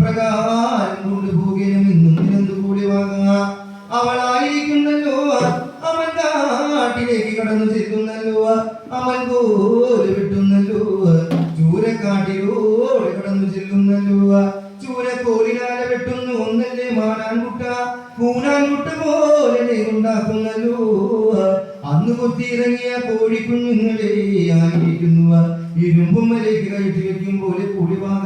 ഇപ്രകാരം കൊണ്ടുപോകലും ഇന്നും നിരന്തു കൂടി വാങ്ങ അവളായിരിക്കുന്നല്ലോ അവൻ കാട്ടിലേക്ക് കടന്നു ചെല്ലുന്നല്ലോ അവൻ പോലെ വിട്ടുന്നല്ലോ ചൂരക്കാട്ടിലൂടെ കടന്നു ചെല്ലുന്നല്ലോ ചൂരക്കോലിനാലെ വെട്ടുന്നു ഒന്നല്ലേ മാനാൻകുട്ട കൂനാൻകുട്ട കോഴിക്കുഞ്ഞുങ്ങളെ ആയിരിക്കുന്നു ഇരുമ്പുമ്മലേക്ക് കയറ്റി വെക്കും പോലെ കുടിവാക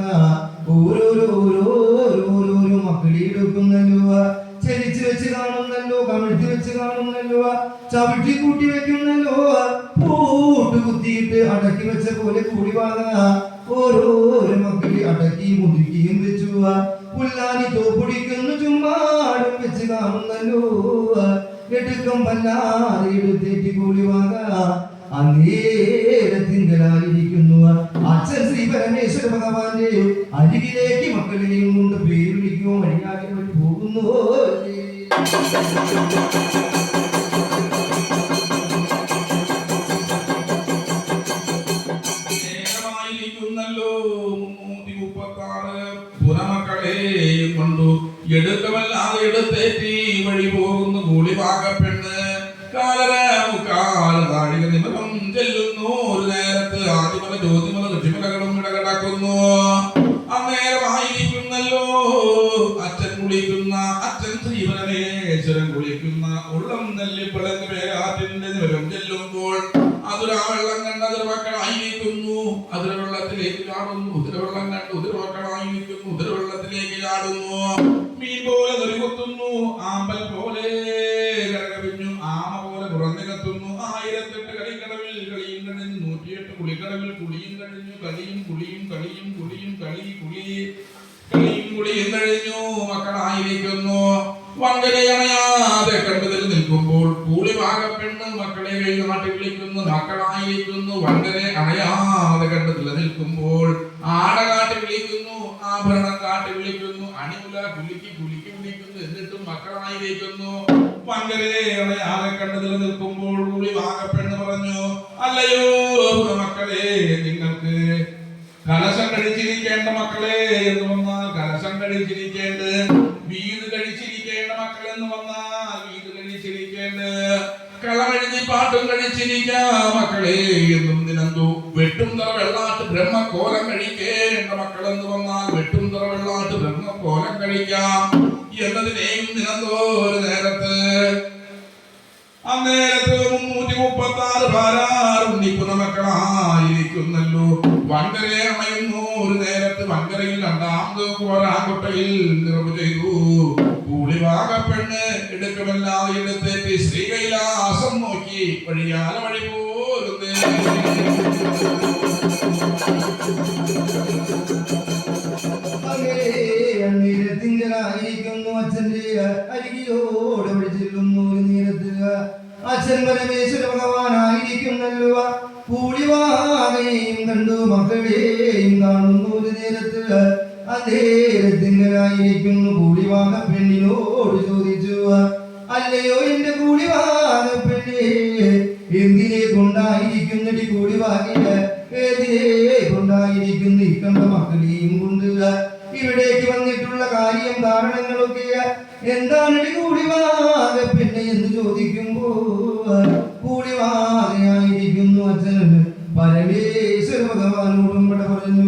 വെച്ച് കാണുന്നല്ലോ ചവിട്ടി കൂട്ടി വെക്കുന്നല്ലോ പൂട്ട് കുത്തിയിട്ട് അടക്കി വെച്ച പോലെ കുടിവാക ഓരോരോ മക്കളെ അടക്കി മുതുക്കിയും വെച്ചു. പുല്ലാനി തോപ്പിടിക്കുന്നു ചുമ്മാടും വെച്ച് കാണുന്നല്ലോ. എടുക്കം വല്ലാതെ എടുത്തേറ്റ് കൂടിവാക അങ്ങേരത്തിങ്കലായിരിക്കുന്നു അച്ഛൻ ശ്രീ പരമേശ്വര ഭഗവാന്റെ അരികിലേക്ക് മക്കളെയും എടുക്കമല്ലാതെ എടുത്തേറ്റി വഴി പോകുന്നു കൂളിപാകപ്പെണ്ണ് കാലര മുക്കാല താഴിക നിമിഷം ചെല്ലുന്നു. ഒരു നേരത്ത് ആദ്യമല ജ്യോതിമല ഋഷിമലകളും ഇടകിടക്കുന്നു. അതിര വെള്ളത്തിലേക്ക് ചാടുന്നു ഉദരവെള്ളം കണ്ട് ഉതിരമക്കളായിരിക്കുന്നു നിൽക്കുന്നു ഉദരവെള്ളത്തിലേക്ക് ചാടുന്നു. മീൻ പോലെ നെറികുത്തുന്നു ആമ്പൽ പോലെ കരകവിഞ്ഞു ആമ പോലെ പുറന്നികത്തുന്നു ആയിരത്തെട്ട് കളിക്കടവിൽ കളിയും കഴിഞ്ഞു നൂറ്റിയെട്ട് കുളിക്കടവിൽ കുളിയും കഴിഞ്ഞു കളിയും കുളിയും കളിയും കുളിയും കളി കുളി കളിയും കുളിയും കഴിഞ്ഞു മക്കളായിരിക്കുന്നു വങ്കരയണയാതെ കണ്ടതിൽ നിൽക്കുമ്പോൾ കൂളി പാകപ്പെണ്ണ് മക്കളെ കൈ നാട്ടിൽ വിളിക്കുന്നു മക്കളായിരിക്കുന്നു വങ്കരെ അണയാതെ കണ്ടതിൽ നിലനിൽക്കുമ്പോൾ ആട കാട്ടി വിളിക്കുന്നു ആഭരണം കാട്ടി വിളിക്കുന്നു അണിമുല കുലുക്കി കുലുക്കി വിളിക്കുന്നു എന്നിട്ടും മക്കളായിരിക്കുന്നു വങ്കരെ ആകെ കണ്ട് നിലനിൽക്കുമ്പോൾ കൂടി വാങ്ങപ്പെണ്ണ് പറഞ്ഞു അല്ലയോ മക്കളെ നിങ്ങൾക്ക് കലശം കഴിച്ചിരിക്കേണ്ട മക്കളെ എന്ന് വന്നാൽ കലശം കഴിച്ചിരിക്കേണ്ട വീട് കഴിച്ചിരിക്കേണ്ട മക്കളെന്ന് വന്നാൽ വീട് കഴിച്ചിരിക്കേണ്ട കളമെഴുതി പാട്ടും കഴിച്ചിരിക്കാ മക്കളെ എന്നും നിനന്തു. വെട്ടും തറ വെള്ളാട്ട് ബ്രഹ്മക്കോലം എന്ന് വന്നാൽ വെട്ടും തറ വെള്ളാട്ട് ബ്രഹ്മക്കോലം കഴിക്കാം എന്നതിനെയും നിനന്തോ ഒരു നേരത്ത്. അന്നേരത്ത് മുപ്പത്തി ആറ് ഭാരാറുണ്ണിക്കുന്ന മക്കളായിരിക്കുന്നല്ലോ വങ്കരെ അണയുന്നു. ഒരു നേരത്ത് വങ്കരയിൽ രണ്ടാമത് കോരാൻകുട്ടയിൽ നിറവ് ചെയ്തു. കൂളിവാകപ്പെണ്ണ് എടുക്കുമല്ലാതെ എടുത്തേറ്റ് ശ്രീകൈലാസം നോക്കി വഴിയാല വഴി പോരുന്നേ. അച്ഛൻ പരമേശ്വര ഭഗവാനായിരിക്കുന്നല്ലോ കൂടിവാകയും കണ്ടു മക്കളെയും കാണുന്നു ഒരു നേരത്ത്. അന്നേരത്തിങ്കലായിരിക്കുന്നു കൂടിവാക പെണ്ണിനോട് ചോദിച്ചു. അല്ലയോ എന്റെ കൂടിവാക പെണ്ണേ എന്തിനെ കൊണ്ടായിരിക്കുന്നടി കൂടിവാകിയ ഏതിനെ കൊണ്ടായിരിക്കുന്നു ഇക്കണ്ട മക്കളെയും കൊണ്ട്? ഇവിടേക്ക് വന്നിട്ടുള്ള കാര്യം കാരണങ്ങളൊക്കെ എന്താണ് കൂടിവാക പിന്നെ എന്ന് ചോദിക്കുമ്പോ കൂടി കൂടിവാകയായിരിക്കുന്നു അച്ഛൻ. പരമേശ്വര ഭഗവാനോടും ഇവിടെ പറഞ്ഞു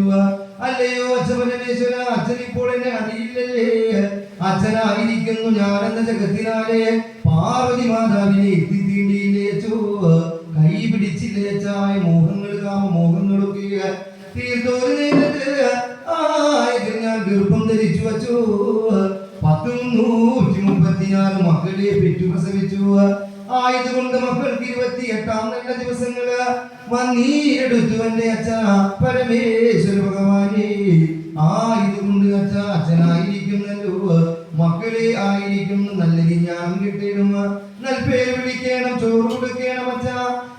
അല്ലയോ അച്ഛ പരമേശ്വര അച്ഛൻ ഇപ്പോൾ എന്നെ അറിയില്ലല്ലേ? അച്ഛനായിരിക്കുന്നു ഞാനെന്ന ജഗത്തിനാലെ പാർവതി മാതാവിനെ പത്തും നൂറ്റി മുപ്പത്തിനാല് മക്കളെ പെറ്റു പ്രസവിച്ചു ആയതുകൊണ്ട് മക്കൾക്ക് ഇരുപത്തി എട്ടാം നല്ല ദിവസങ്ങൾ. വന്നീരെടുത്തു എന്റെ അച്ഛ പരമേശ്വര ഭഗവാനെ. ആയതുകൊണ്ട് അച്ഛ അച്ഛനായിരിക്കുന്നല്ലോ. മക്കളെ ആയിരിക്കുന്നു നല്ല ജ്ഞാനം കിട്ടിയിടും നൽപേര് വിളിക്കണം ചോറ് കൊടുക്കണം അച്ഛ.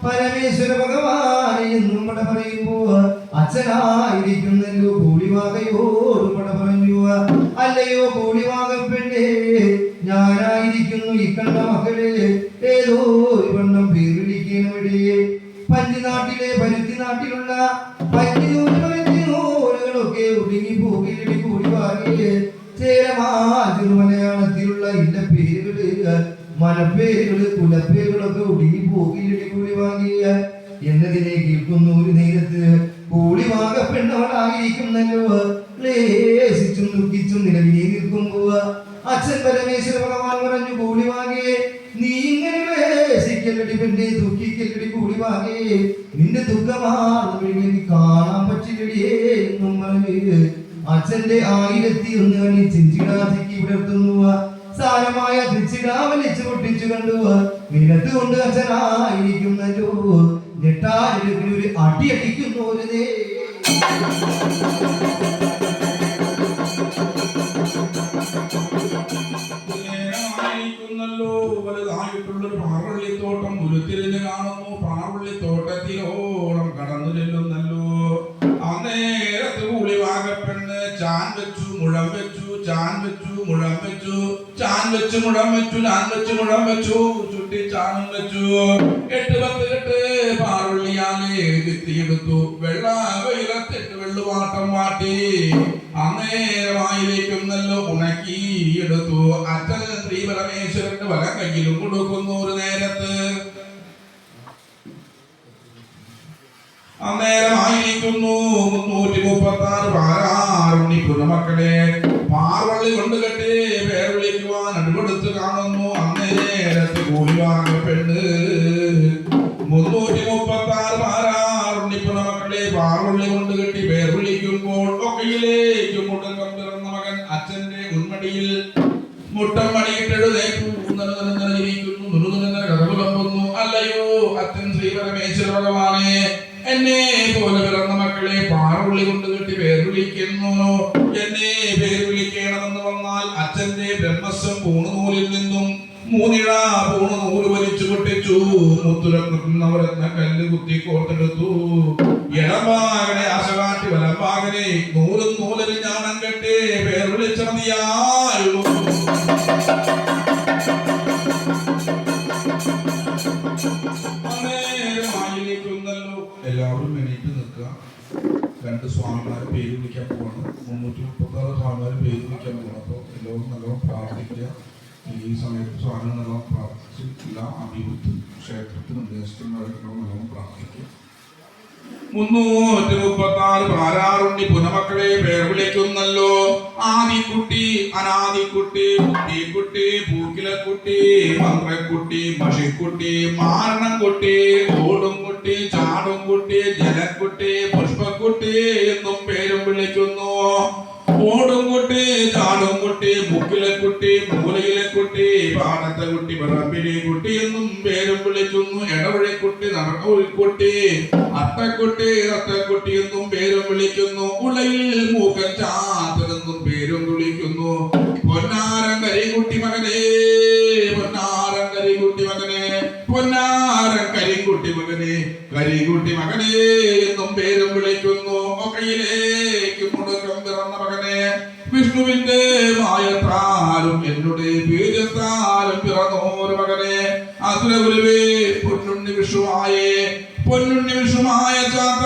പരമേശ്വര ഭഗവാനെ എന്നും ഇവിടെ പറയുമ്പോ അച്ഛനായിരിക്കുന്നല്ലോ ഒരു വണ്ണം പേര് വിളിക്കണം ഇവിടെ പഞ്ചിനാട്ടിലെ പരുത്തി നാട്ടിലുള്ള പഞ്ചിനൂലുകളൊക്കെ ഒടുങ്ങി നീ പോകില്ലടി കൂടി വാങ്ങിയേ ചേരമാ ചെറുമലയാളത്തിലുള്ള ഇല്ല പേരുകൾ മനപ്പേരുകൾ കുലപ്പേരുകളൊക്കെ ഒടുങ്ങി പോകില്ലടി കൂടി വാങ്ങിയ എന്നതിനെ കേൾക്കുന്നു ഒരു നേരത്ത് വാങ്ങ പെണ്ണവളായിരിക്കുന്നല്ലോ ലേശിച്ചും ദുഃഖിച്ചും നിലവിലെ നിൽക്കുമ്പോ അച്ഛൻ പരമേശ്വര ഭഗവാൻ പറഞ്ഞു പെണ്ണെ ദുഃഖിക്കല്ലടി കൂടി വാങ്ങേ. നിന്റെ ദുഃഖമാർന്നു കാണാൻ പറ്റില്ലടിയേ അച്ഛന്റെ ആയിരത്തി ഒന്ന് കണി ചിഞ്ചിടാതിക്ക് വിടർത്തുന്നു സാരമായ തിച്ചിടാ വലിച്ചു പൊട്ടിച്ചു കണ്ടു നിലത്ത് കൊണ്ട് അച്ഛനായിരിക്കുന്നല്ലോ. ഞെട്ടാരിടത്തിൽ ഒരു അടി അടിക്കുന്നു ഒരു നേ വെച്ചു ചാൻ വെച്ചു മുഴം വെച്ചു. ചാൻ വെച്ച് മുഴം വെച്ചു ഞാൻ വെച്ച് മുഴം വെച്ചു. ചുട്ടി ചാനും വെച്ചു. എട്ട് പത്ത് കെട്ട് പാറുള്ളിയാലേ എത്തിയെടുത്തു വെള്ള വെയിലത്തിട്ട് വെള്ളുവാട്ടം മാട്ടി മാറ്റി അന്നേരമായിരിക്കുന്നല്ലോ ഉണക്കി എടുത്തു. അച്ഛൻ ശ്രീ പരമേശ്വരന്റെ വല കയ്യിലും കൊടുക്കുന്നു ഒരു നേരത്ത്. അന്നേരമായിരിക്കുന്നു. മുന്നൂറ്റി മുപ്പത്തി ആറ് പാരാറുണ്ണി പുനമക്കളെ പാർവള്ളി കൊണ്ട് കെട്ടി പേർ വിളിക്കുവാൻ അടുപെടുത്ത് കാണുന്നു. അന്നേരത്ത് കൂലിവാങ്ങ പെണ്ണ്. മുന്നൂറ്റി മുപ്പത്തി ആറ് പാരാറുണ്ണി പുനമക്കളെ പാർവള്ളി കൊണ്ട് കെട്ടി പേർ വിളിക്കുമ്പോൾ ഒക്കയിലേക്ക് മുട്ടം പിറന്ന മകൻ അച്ഛന്റെ ഉന്മടിയിൽ മുട്ടം മണിയിട്ടെഴുതേറ്റു നിലനിന്നിരിക്കുന്നു നുറുനിന്ന കഥകുലമ്പുന്നു അല്ലയോ അച്ഛൻ ശ്രീ പരമേശ്വര എന്നെ പോലെ പിറന്ന മക്കളെ പാറുള്ളി കൊണ്ട് കെട്ടി പേര് വിളിക്കുന്നു എന്നെ പേര് വിളിക്കണമെന്ന് വന്നാൽ അച്ഛന്റെ ബ്രഹ്മസ്വം പൂണുനൂലിൽ നിന്നും മൂന്നിഴ പൂണു നൂൽ വലിച്ചു പൊട്ടിച്ചു. മുത്തുരക്കുന്നവരെന്ന കല്ല് കുത്തി കോർത്തെടുത്തു. ഇടംഭാഗനെ ആശകാട്ടി വലമ്പാകനെ നൂലും നൂലരി ഞാണം കെട്ടി പേർ രണ്ട് സ്വാമിമാർ പേര് വിളിക്കാൻ പോവാണ്. മുന്നൂറ്റി മുപ്പത്താറ് സ്വാമിമാർ പേര് വിളിക്കാൻ പോകണം അപ്പോൾ എല്ലാവരും നല്ലോണം പ്രാർത്ഥിക്കുക. ഈ സമയത്ത് സ്വാമി നല്ലോണം പ്രാർത്ഥിച്ച് എല്ലാ അഭിവൃദ്ധി ക്ഷേത്രത്തിന് ദേശത്തിനും നല്ലോണം പ്രാർത്ഥിക്കുക. മുന്നൂറ്റി മുപ്പത്തി ആറ് പാരാറുണ്ണി പുനമക്കളെ പേർ വിളിക്കുന്നല്ലോ. ആദിക്കുട്ടി അനാദിക്കുട്ടി കുട്ടിക്കുട്ടി പൂക്കിലക്കുട്ടി മന്ത്രക്കുട്ടി മഷിക്കുട്ടി മാരണക്കുട്ടി ചാടും കുട്ടി ജലക്കുട്ടി ചാടുംകുട്ടി മുക്കിലെ കുട്ടി മൂലയിലെ കുട്ടി പാടത്തെ കുട്ടി പറമ്പിലെ കുട്ടി എന്നും പേരും വിളിക്കുന്നു. ഇടവഴിക്കുട്ടി നടക്കുട്ടി അത്തക്കുട്ടി അത്തക്കുട്ടി എന്നും പേരും വിളിക്കുന്നു. ഉളയിൽ മൂക്കൻ ചാത്തനെന്നും പേരും വിളിക്കുന്നു. പൊന്നാരം കരികുട്ടി മകനെ പൊന്നാരം കരികുട്ടി മകനെ പൊന്നാരം കരികുട്ടി മകനെ കരികുട്ടി മകനെ എന്നും പേരും വിളിക്കുന്നു. മകനെ വിഷ്ണുവിന്റെ മായത്താലും എന്നുടെ ബീജത്താലും പിറന്നോരു മകനെ. അസുരഗുരുവേ പൊന്നുണ്ണി വിഷുവായേ പൊന്നുണ്ണി വിഷുമായ ചാത്ത.